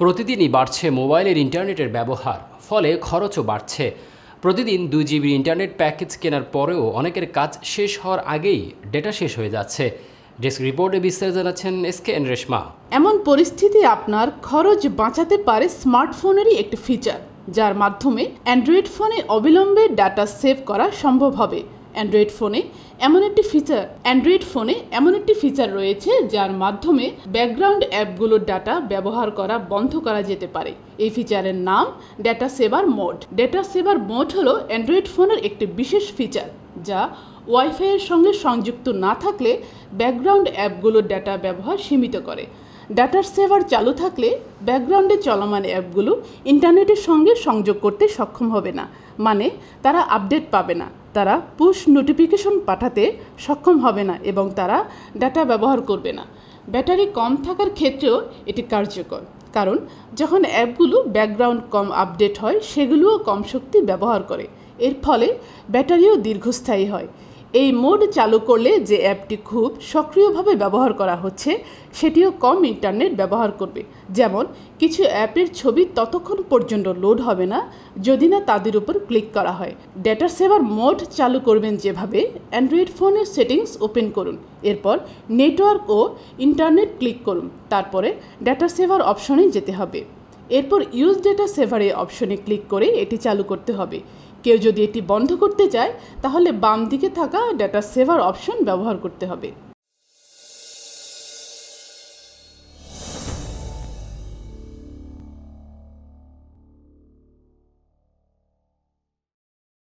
প্রতিদিনই বাড়ছে মোবাইলের ইন্টারনেটের ব্যবহার, ফলে খরচও বাড়ছে। প্রতিদিন দুই জিবির ইন্টারনেট প্যাকেজ কেনার পরেও অনেকের কাজ শেষ হওয়ার আগেই ডেটা শেষ হয়ে যাচ্ছে। ডেস্ক রিপোর্টে বিস্তারিত জানাচ্ছেন এস কে এন রেশমা। এমন পরিস্থিতি আপনার খরচ বাঁচাতে পারে স্মার্টফোনেরই একটি ফিচার, যার মাধ্যমে অ্যান্ড্রয়েড ফোনে অবিলম্বে ডাটা সেভ করা সম্ভব হবে। অ্যান্ড্রয়েড ফোনে এমন একটি ফিচার অ্যান্ড্রয়েড ফোনে এমন একটি ফিচার রয়েছে যার মাধ্যমে ব্যাকগ্রাউন্ড অ্যাপগুলোর ডাটা ব্যবহার করা বন্ধ করা যেতে পারে। এই ফিচারের নাম data saver mode data saver mode হলো অ্যান্ড্রয়েড ফোনের একটি বিশেষ ফিচার যা ওয়াইফাইয়ের সঙ্গে সংযুক্ত না থাকলে ব্যাকগ্রাউন্ড অ্যাপগুলোর ডাটা ব্যবহার সীমিত করে। ডাটার সেভার চালু থাকলে ব্যাকগ্রাউন্ডে চলমান অ্যাপগুলো ইন্টারনেটের সঙ্গে সংযোগ করতে সক্ষম হবে না। মানে তারা আপডেট পাবে না। তারা পুশ নোটিফিকেশন পাঠাতে সক্ষম হবে না এবং তারা ডাটা ব্যবহার করবে না। ব্যাটারি কম থাকার ক্ষেত্রেও এটি কার্যকর, কারণ যখন অ্যাপগুলো ব্যাকগ্রাউন্ড কম আপডেট হয়, সেগুলোও কম শক্তি ব্যবহার করে। এর ফলে ব্যাটারিও দীর্ঘস্থায়ী হয়। এই মোড চালু করলে যে অ্যাপটি খুব সক্রিয়ভাবে ব্যবহার করা হচ্ছে, সেটিও কম ইন্টারনেট ব্যবহার করবে। যেমন, কিছু অ্যাপের ছবি ততক্ষণ পর্যন্ত লোড হবে না, যদি না তাদের উপর ক্লিক করা হয়। ডেটা সেভার মোড চালু করবেন যেভাবে, অ্যান্ড্রয়েড ফোনের সেটিংস ওপেন করুন, এরপর নেটওয়ার্ক ও ইন্টারনেট ক্লিক করুন, তারপরে ডেটা সেভার অপশনে যেতে হবে। এরপর ইউজ ডেটা সেভারে অপশনে ক্লিক করে এটি চালু করতে হবে। কেউ যদি এটি বন্ধ করতে চায়, তাহলে বাম দিকে থাকা ডেটা সেভার অপশন ব্যবহার করতে হবে।